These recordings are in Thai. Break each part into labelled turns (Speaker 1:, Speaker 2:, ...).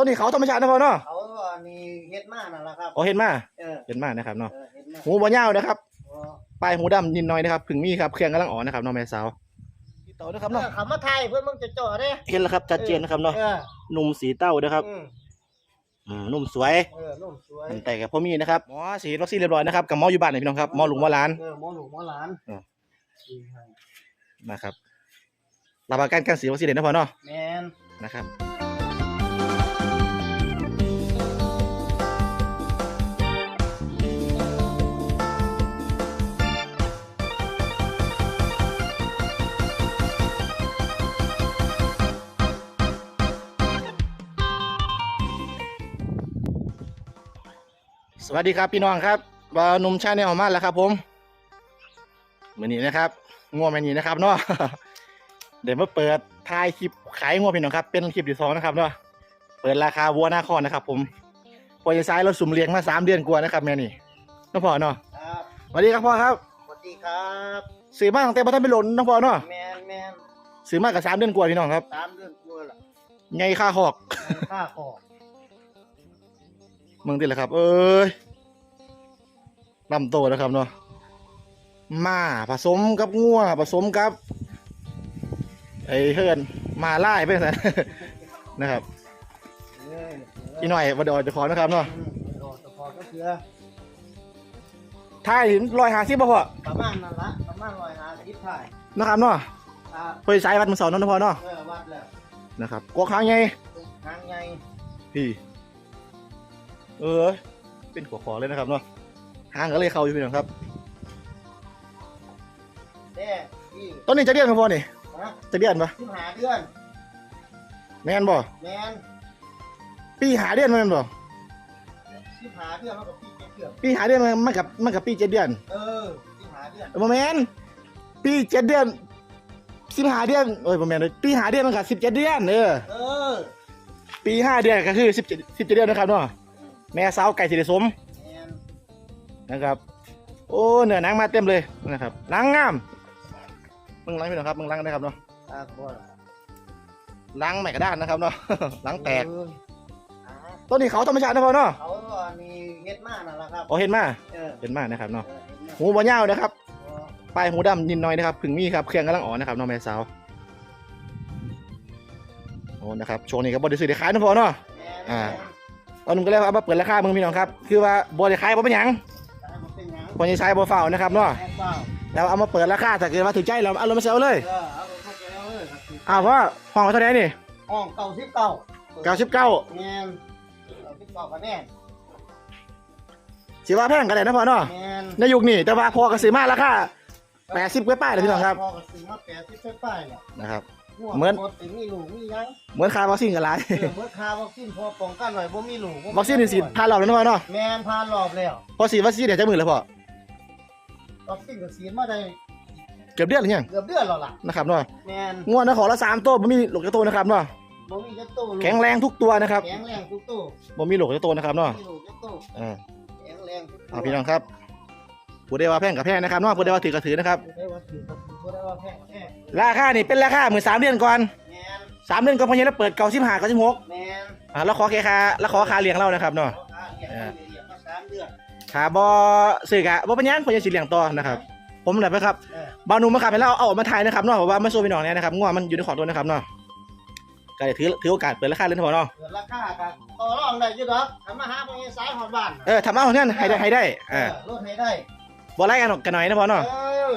Speaker 1: ต้นนี้เขาธรรมชาตินะพ่อเนาะ
Speaker 2: เขาอันนี้เฮ็ดมานั่นล่ะครับ
Speaker 1: โอ้เห็นมา
Speaker 2: เออ
Speaker 1: เห็นมานะครับเนาะ
Speaker 2: เออเฮ็ดมา
Speaker 1: หูบ่ยาวนะครับ
Speaker 2: อ๋อ
Speaker 1: ปลายหูดำนิดหน่อยนะครับพึ่งมีครับเครื่องกำลังอ่อนนะครับน้องแม่สาวพี่เต่านะครับเนาะ
Speaker 2: เออเขามาไทยเพื่อนมึงจะจ่อเด้
Speaker 1: เห็นแล้วครับชัดเจนนะครับเนาะ
Speaker 2: เออ
Speaker 1: หนุ่มสีเต้านะครับ
Speaker 2: อืม
Speaker 1: อืมหนุ่มสวย
Speaker 2: เออนุ่มสวย
Speaker 1: แต่กับพ่อมีนะครับหมอฉีดวัคซีนเรียบร้อยนะครับกับหมออยู่บ้านนี่พี่น้องครับหมอหลวงหมอหลาน
Speaker 2: เออหมอหลูกหมอหลาน
Speaker 1: เออ
Speaker 2: ดีให้
Speaker 1: นะครับรับประกันการฉีดวัคซีนเด็ดนะพ่อเนาะ
Speaker 2: แมน
Speaker 1: นะครับ สวัสดีครับพี่น้องครับบาวหนุ่มชาแนลมาแล้วครับ ผมมือนี้นะครับง่วงแม่นี้นะครับเนาะเดี๋ยวมาเปิดถ่ายคลิปขายงัวพี่น้องครับ เป็นคลิปที่สองนะครับเนาะเปิดราคาวัวหน้าคอนนะครับ ผมปล่อยซ้ายเราสุ่มเลี้ยงมาสามเดือนกว่านะครับแม่นี่น้องพ่อเนาะ
Speaker 2: ครับ
Speaker 1: สวัสดีครับพ่อครับ
Speaker 2: สวัสดีครับ
Speaker 1: ซื้อมาตั้งแต่บ่ทันไปหล่นน้องพ่อเนาะ
Speaker 2: แมนแมน
Speaker 1: ซื้อมากับสามเดือนกว่าพี่น้องครับ
Speaker 2: สามเดือนกว่าละ
Speaker 1: ไงค่าหอก
Speaker 2: ค่าขอก
Speaker 1: เมืองติดแหละครับ เอ้ยลำโตนะครับเนาะมาผสมกับงัวผสมกับไอ้เฮิรนมาไล่ไปสันนะครับ
Speaker 2: เออ
Speaker 1: อีหน่อยวัดดอยจะขอนะครับเนาะ
Speaker 2: อืมโดดตะพอก็คือ
Speaker 1: ถ่ายถึงรอยหาสิบ่พ่อ
Speaker 2: ประมาณนั้นละประมาณร้อยห้าสิบถ่าย
Speaker 1: นะครับเนาะ
Speaker 2: อ่า
Speaker 1: ไปสายวัดมือเสาร์เนาะพ่อเนาะ
Speaker 2: เออวัดแล้ว
Speaker 1: นะครับกวกหางไง
Speaker 2: ทางใหญ่
Speaker 1: พี่ เออ เป็นขอขอเลยนะครับเนาะหางก็เลยเข้าอยู่พี่น้องครับ
Speaker 2: แด้ที่
Speaker 1: ต้นนี้จะเดียนครับพ่อนี่
Speaker 2: ฮะ
Speaker 1: จะเดียนปะ
Speaker 2: สิบหาเดือน
Speaker 1: แม่นบ่
Speaker 2: แมน
Speaker 1: ปีหาเดือนแม่นบ่
Speaker 2: สิบหาเดือนมันกับพี่เจ็ดเดือน
Speaker 1: ปีหาเดือนมันมันกับมันกับปีเจ็ดเดือน
Speaker 2: เออสิบหาเดือน
Speaker 1: เออบ่แม่นปีเจ็ดเดือนสิบห้าเดือนโอ้ยบ่แม่นเลยปีหาเดือนมันกับสิบเจ็ดเดือนเออ
Speaker 2: เออ
Speaker 1: ปีห้าเดือนก็คือสิบเจ็ดสิบเจ็ดเดือนนะครับเนาะ แม่สาวไก่สิได้สม
Speaker 2: แมน
Speaker 1: นะครับ โอ้เนื้อหนังมาเต็มเลยนะครับหนังงามมึงล้างพี่น้องครับมึงล้างนะครับเนาะ
Speaker 2: ตาบอด
Speaker 1: ล้างไม่กระด้านนะครับเนาะล้างแตก
Speaker 2: เอออ่า
Speaker 1: ต้นนี้เขาธรรมชาตินะพ่อเนาะ
Speaker 2: เขาอันนี้เฮ็ดมานั่นแหละครับ
Speaker 1: โอ้เห็นมา
Speaker 2: เออ
Speaker 1: เห็นมานะครับเนาะ
Speaker 2: เออเฮ็ดมา
Speaker 1: หูบ่ยาวนะครับ
Speaker 2: อ๋อ
Speaker 1: ปลายหูดำนิดหน่อยนะครับผึ่งมีครับเครื่องกำลังอ่อนนะครับน้องแม่สาวโอ้นะครับช่วงนี้ก็บ่ได้ซื้อได้ขายนะพ่อเนาะ
Speaker 2: แม่น
Speaker 1: อ่า ตอนนึงก็เลยเอามาเปิดราคามึงพี่น้องครับ คือว่าบ่ได้ขายบ่เป็นหยัง
Speaker 2: แต่มันเป็นหยัง
Speaker 1: คนยังใช้บ่เฝ้านะครับเนาะ
Speaker 2: แม่นเปล่า
Speaker 1: แล้วเอามาเปิดราคาถ้าเกิดว่าถูกใจเราเอารถมาเซลเลย
Speaker 2: เออเอาไปเข้าใจเอาเลยครับ
Speaker 1: อ้าวพ่อห้องเท่าไหร่นี่
Speaker 2: ห้องเก่าสิบเก่า
Speaker 1: 99
Speaker 2: แม่นเก่าสิบเก่าคะแนน
Speaker 1: สิว่าแพงกันได้นะพ่อเนาะ
Speaker 2: แม่น
Speaker 1: ในยุคนี้แต่ว่าพอก็ซื้อมาราคา80กว่าป้ายเลยพี่น้องครับ
Speaker 2: พอก็ซื้อมาแปดสิบเป้ายๆเนี่ย
Speaker 1: นะครับ
Speaker 2: หัว
Speaker 1: เหมือน
Speaker 2: หดแต่มีหลูมีหยัง
Speaker 1: เหมือนคาร์บอซิ่งกันหลาย
Speaker 2: เออเมื่อคาวัคซีนพอป้องกันไว้บ่มีหลูบ่มี
Speaker 1: วัคซีนนี่สิพานรอบแล้วนะพ่อเนาะ
Speaker 2: แม่นผ่านรอบแล้ว
Speaker 1: พอฉีดวัคซีนเดี๋ยวจะมือแล้วพ่อ
Speaker 2: วัคซีนก็ฉีดมาได้
Speaker 1: เกือบเดือนหรือยัง
Speaker 2: เกือบเดือนแล้วล่ะ
Speaker 1: นะครับเนาะ
Speaker 2: แม่น
Speaker 1: งวดนะขอละสามตัวบ่มีหลกจะโตนะครับเนาะ
Speaker 2: บ่มีจักตู้ลูก
Speaker 1: แข็งแรงทุกตัวนะครับ
Speaker 2: แข็งแรงทุกตู้
Speaker 1: บ่มีหลกจะโตนะครับเนาะ
Speaker 2: มีหลูจักตู้
Speaker 1: อ่า
Speaker 2: แข็งแรงทุกตู้
Speaker 1: เอาพี่น้องครับ ผู้ใดว่าแพงกับแพงนะครับเนาะผู้ใดว่าถือกับถือนะครับ
Speaker 2: ได้ว่าถือกับถือบ่ได้ว่าแพงแพง
Speaker 1: ราคานี่เป็นราคาเหมือนสามเดือนก่อน
Speaker 2: แม่น
Speaker 1: สามเดือนก่อนพอยังแล้วเปิดเก่าสิบห้าเก่าสิบหก
Speaker 2: แม่น
Speaker 1: อ่าแล้วขอแค่ค่าแล้วขอค่าเลี้ยงเรานะครับเนาะ
Speaker 2: เขาหาเลี้ยงมาเลี้ยงมาสามเดือน
Speaker 1: ค่าบ่ซื้อกะบ่เป็นหยังพอยังสิเลี้ยงต่อนะครับ ผมแบบนะครับ
Speaker 2: เออ
Speaker 1: บาวหนุ่มมาขับไปแล้วเอาออกมาถ่ายนะครับเนาะเพราะว่ามาโซ่พี่น้องเนี่ยนะครับง่วงมันอยู่ในของตัวนะครับเนาะก็เลยถือถือโอกาสเปิดราคาเลยนะพ่อเนาะ
Speaker 2: เกิดราคากันต่อรองได้อยี่ดอกทำมาหาพวกนี้สายหอดบ้าน
Speaker 1: เออทำเอาของนั่นให้ได้ให้ได้
Speaker 2: เอ
Speaker 1: อ่า
Speaker 2: อรถให้ได้
Speaker 1: บ่ไล่กันกันหน่อยนะพ่อเนาะ
Speaker 2: เออ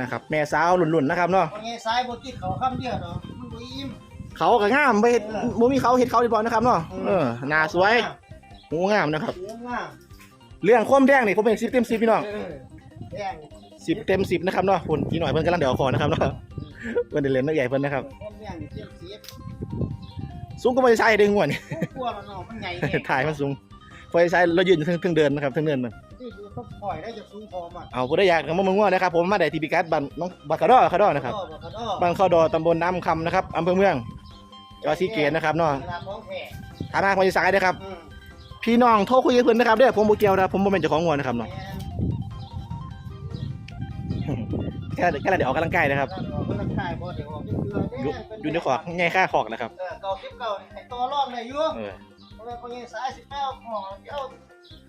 Speaker 1: นะครับแม่สาวหลุ่นๆนะครับเนาะ
Speaker 2: พวกนี้สายบ่กินเขาคำเดียวเนาะมันบ่อิ่ม
Speaker 1: เขาก็งามไปเฮ็ดบ่มีเขาเฮ็ดเขาดีบ่นะครับเนาะเออหน้าสวยหูงามนะครับ
Speaker 2: เลี้ยงงาม
Speaker 1: เรื่องความแดงนี่ผมเป็น10เต็ม10พี่น้อง
Speaker 2: เออแดง
Speaker 1: 10เต็ม10นะครับเนาะคนกี่หน่อยเพิ่นกำลังเดี๋ยวเอาคอนะครับเนาะเพิ่นได้เล่นนักใหญ่เพิ่นนะครับ
Speaker 2: คนเลี้ยงนี่เจ็บเสียบ
Speaker 1: สูงก็บ่ได้ใช้เด้งวนี่
Speaker 2: กลัวมันเนาะมันใหญ่แน่
Speaker 1: ถ่ายมันสูงพอได้ใช้เรายืนอยู่เทึงๆเดินนะครับเทึงเดินมัน
Speaker 2: นี่ คือเขาปล่อยได้จะสูงพอมัน
Speaker 1: เอาผู้ใดอยากมาเมืองง่วนะครับผมมาได้ที่พิกัดบ้านน้องบักกะดอคาดอนะครับ
Speaker 2: บ่กระดอ
Speaker 1: บ้านเข้าดอตำบลน้ำคำนะครับอำเภอเมืองจังหวัดศรีเกตนะครับเนาะ
Speaker 2: เวลาของแท้
Speaker 1: ฐานะคนอีสานนะครับ
Speaker 2: อืม
Speaker 1: พี่น้องโทรคุยกับเพิ่นนะครับเด้อผมบ่เกี่ยวนะผมบ่เป็นเจ้าของงัวนะครับเนาะ
Speaker 2: แม่น
Speaker 1: แถแค่แค่เดี๋ยวออกกำลังกายนะครับ
Speaker 2: ออกกำลังกายบ่เดี๋ยวออกจะเกลือ
Speaker 1: อยู่
Speaker 2: เด้
Speaker 1: อยู่ในขอกง่ายค่าขอกนะครับ
Speaker 2: เออเก่าคลิปเก่าไอ้ตัวรอบเลยอยู่
Speaker 1: เออ
Speaker 2: เพราะว่าคนยังสายสิบแปดหมอเจ้า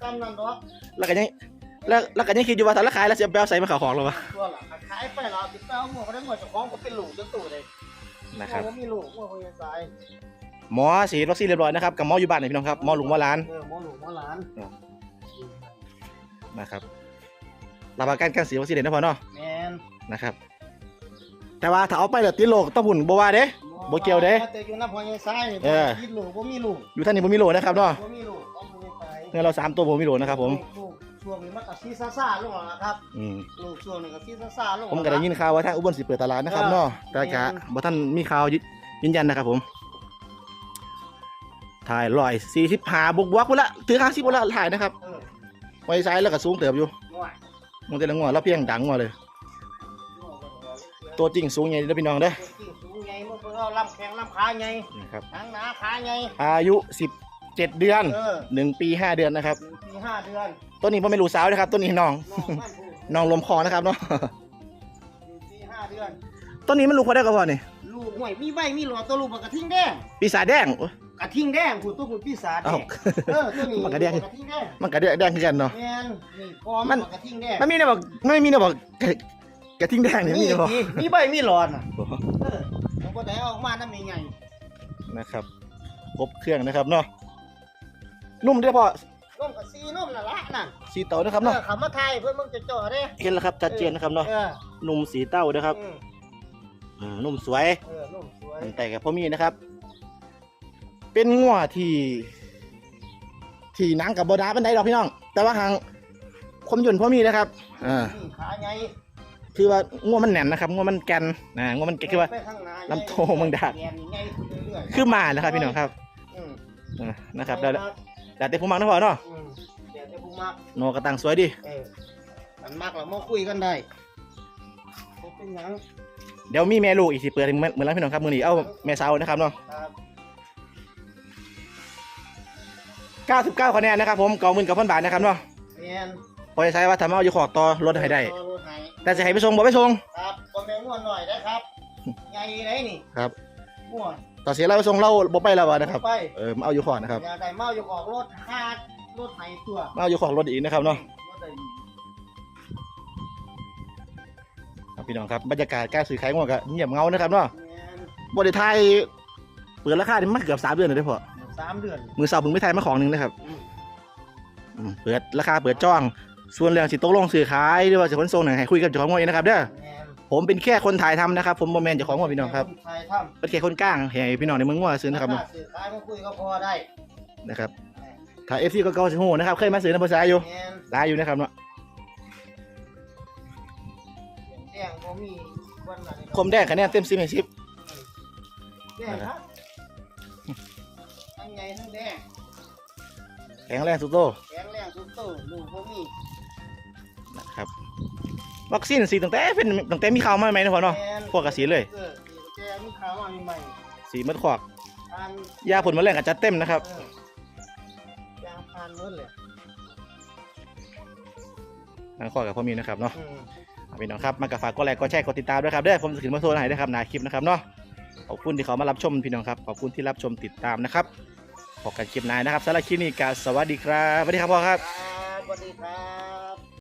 Speaker 2: กำนันดอก
Speaker 1: แล้วก็ยัง แล้วแล้วก็ยังคิดอยู่ว่าถ้าราคายแล้วจะเอาไปเอาใส่มาข่าวของหรอวะ
Speaker 2: ตัวหลังขายไปแล้วสิบแปดหมอก็ได้หมดเจ้าของก็เป็นหลูกจนตู่เลย
Speaker 1: นะครับ
Speaker 2: หมอก็มีหลูกหมอคนยังสาย
Speaker 1: หมอฉีดวัคซีนเรียบร้อยนะครับกับหมออยู่บ้านนี่พี่น้องครับหมอหลุงหมอหลาน
Speaker 2: เออหมอหลูกหมอหลาน
Speaker 1: นะครับรับประกันการฉีดวัคซีนเด็ดนะพ่อเนาะ
Speaker 2: แมน
Speaker 1: นะครับ แต่ว่าถ้าเอาไปแล้วติดโรคต้องหุ่นบ่ว่าเด้บ่เกี่ยวเด้
Speaker 2: แต่อยู่น้ำพอยังสายนี่
Speaker 1: เออ
Speaker 2: คิดหลูกบ่มีหลูก
Speaker 1: อยู่ท่านนี้บ่มีโรคนะครับเนาะ
Speaker 2: บ่มีหลูกต้องพอยังสาย
Speaker 1: เงินเราสามตัวบ่มีโรคนะครับผม
Speaker 2: ลูก ช่วงนี้มันก็ซีซ่าซ่าลงแล้วครับ
Speaker 1: อืม
Speaker 2: ลูกช่วงนี้ก็ซีซ่าซ่าลง
Speaker 1: ผมก็ได้ยินข่าวว่าทางอุบลสิเปิดตลาดนะครับเนาะแต่ก็บ่ท่านมีข่าวยืยืนยันนะครับผม ถ่ายร้อยสี่สิบห้าบวกบวกพุ่นละถือห้าสิบพุ่นละถ่ายนะครับ
Speaker 2: เออ
Speaker 1: ไว้ซ้ายแล้วก็สูงเติบอยู่
Speaker 2: ง่วย
Speaker 1: มันแต่ละงวแล้วเพียงดังมาเลยตัวจริงสูงใหญ่เด้อพี่น้องเด้อ
Speaker 2: ตัวจริงสูงไงมันเพิ่งเอาลำแข็งลำขาไง
Speaker 1: นี่ครับ
Speaker 2: หนังหนาขาไง
Speaker 1: อายุสิบเจ็ดเดือน
Speaker 2: เออ
Speaker 1: หนึ่งปีห้าเดือนนะครับ
Speaker 2: หนึ่งปีห้าเดือน
Speaker 1: ต้นนี้พ่อไม่รู้สาวนะครับต้นนี้น้อง
Speaker 2: น้องมันผู้
Speaker 1: น้องลมคอนะครับเนาะ
Speaker 2: หนึ่งปีห้าเดือน
Speaker 1: ต้นนี้มันลูกเขาได้ก็พอนี่
Speaker 2: ลูกห่วยมีใบมีหลอดตัวลูกบักกระทิงแดง
Speaker 1: ปีศาจแดงโอ๊ย
Speaker 2: กระทิงแดงคุณตัวคุณพี่สาด
Speaker 1: เอ้า
Speaker 2: แดงเออตัวนี้
Speaker 1: บักกระแดง
Speaker 2: กระทิงแดง
Speaker 1: มันกระเดะแดงคือกันเนาะ
Speaker 2: แมนนี่พอ
Speaker 1: มั
Speaker 2: มันนบักกระทิงแดง
Speaker 1: มันมีเนี่ยบอกไม่มีเนี่ยบอกกระกระทิงแดงเนี่ยมี
Speaker 2: มี
Speaker 1: เนี่ยบอก
Speaker 2: มีมีใบมีหลอดน่ะเออผมก็ได้ออกมาน้ำมีไง
Speaker 1: นะครับครบเครื่องนะครับเนาะนุ่มเด้อพ่อ
Speaker 2: ร่มกับซีนุ่มน่ะละน่ะ
Speaker 1: สีเต้านะครับเนาะ
Speaker 2: เออขับมาไทยเพื่อนมึงจะจ่อเด้
Speaker 1: เห็นแล้วครับชัดเจนนะครับเนาะ
Speaker 2: เออ
Speaker 1: นุ่มสีเต้านะครับ
Speaker 2: อืม
Speaker 1: อ่านุ่มสวย
Speaker 2: เออนุ่มสวย
Speaker 1: แต่กับพ่อมีนะครับ เป็นงัวที่ ที่หนังกับบดาเป็นไดดอกพี่น้อง แต่ว่าหางคมหยุ่นพ่อมีนะครับอ่า
Speaker 2: นี่ขาไง
Speaker 1: คือว่างัวมันแน่นนะครับงัวมันแกนนะงัวมันแกนคือว่า
Speaker 2: ไปข้างหน้า
Speaker 1: ลำโพงมึงดัก
Speaker 2: แกนนี่ไงเรื่อยๆ
Speaker 1: คือมาแล้วครับพี่น้องครับ
Speaker 2: อืม
Speaker 1: อ่านะครับแล้วแต่แต่ผมมักนะพ่อเนาะ
Speaker 2: อืมเดี๋ยวจะพูมัก
Speaker 1: โนกระตังสวยดี
Speaker 2: เออมันมักแล้วมาคุยกันได้บ่เป็นหยัง
Speaker 1: เดี๋ยวมีแม่ลูกอีกสิเปิดเหมือนเหมือนแล้วพี่น้องครับมือนี้เอาแม่สาวนะครับเนาะ
Speaker 2: ครับ
Speaker 1: 99คะแนนนะครับผมเก้าหมื่นเก้าพันบาทนะครับเนาะ
Speaker 2: แมน
Speaker 1: พอจะใช้ว่าทำเอาอยู่ขอกต่อรถให้ได้
Speaker 2: รอรถให้
Speaker 1: แต่จะให้ไปส่งบ่ไปส่ง
Speaker 2: ครับบ่แม่นง่วนหน่อยนะครับใหญ่ได้นี่
Speaker 1: ครับ
Speaker 2: ง่วน
Speaker 1: ต่อเสียเราไปส่งเราบ่ไปแล้ววะนะครับ
Speaker 2: ไป
Speaker 1: เออมาเอาอยู่ขอกนะครับ
Speaker 2: อย่าได้เมาอยู่ออกรถคาดรถไถตัว
Speaker 1: มาเอาอยู่ขอกรถอีกนะครับเนาะ
Speaker 2: รถได้
Speaker 1: ครับพี่น้องครับบรรยากาศการซื้อขายงัวก็เงียบเงานะครับเนาะ
Speaker 2: แม่น
Speaker 1: บริไทยเปิดราคานี่มันเกือบสามเดือนเลยเด้อพ่อ
Speaker 2: สามเดือน
Speaker 1: มือสาวพึงไม่ไทยมาของหนึ่งนะครับ
Speaker 2: อืม
Speaker 1: อืมเปิดราคาเปิดจ้อง ส่วนเรื่องสิตกลงซื้อขายหรือว่าจะขนส่งไหนให้คุยกับเจ้าของงัวเองนะครับเด้อ
Speaker 2: แม่น
Speaker 1: ผมเป็นแค่คนถ่ายทำนะครับ ผมบ่แม่นเจ้าของงัวพี่น้องครับ
Speaker 2: ไทยทำ
Speaker 1: เป็นแค่คนกลางให้พี่น้องในเมืองงัวซื้อนะครับ
Speaker 2: ราาซื้อขายมาคุยก็พอได้
Speaker 1: นะครับถ้าเอฟซีก็เก่าสิโหนะครับเคยมาซื้อในภาษาอยู่
Speaker 2: แม่น
Speaker 1: ได้อยู่นะครับเนาะ
Speaker 2: แดงบ่มีวันไหน
Speaker 1: คมแดงคะแนนเต็มสิบให้สิบ
Speaker 2: แดงครับทั้งใหญ่ทั้งแดง
Speaker 1: แข็งแรงสุดโต
Speaker 2: แข็งแรงทุกตัวลูกบ่มี
Speaker 1: นะครับ วัคซีนสีตั้งแต่เป็นตั้งแต่มีข่าวมาใหม่ๆนะพ่อเนาะ
Speaker 2: แม่น
Speaker 1: พวกกระสีเลย
Speaker 2: เออแกมีข่าวมาใหม่
Speaker 1: สีมัดขวาก
Speaker 2: ๆทาน
Speaker 1: ยาผลมะเร็งก็จัดเต็มนะครับ
Speaker 2: เออยางทานหมดเลย
Speaker 1: ทางข้อกับพ่อมีนะครับเนาะ
Speaker 2: อืม
Speaker 1: เอาพี่น้องครับมากระฝากกดไลค์กดแชร์กดติดตามด้วยครับเด้อผมจะขึ้นมาโทรให้นะครับหนาคลิปนะครับเนาะขอบคุณที่เขามารับชมพี่น้องครับขอบคุณที่รับชมติดตามนะครับพบกันคลิปหน้านะครับสำหรับคลิปนี้ก็สวัสดีครับสวัสดีครับพ่อครับ
Speaker 2: ครับสวัสดีครับ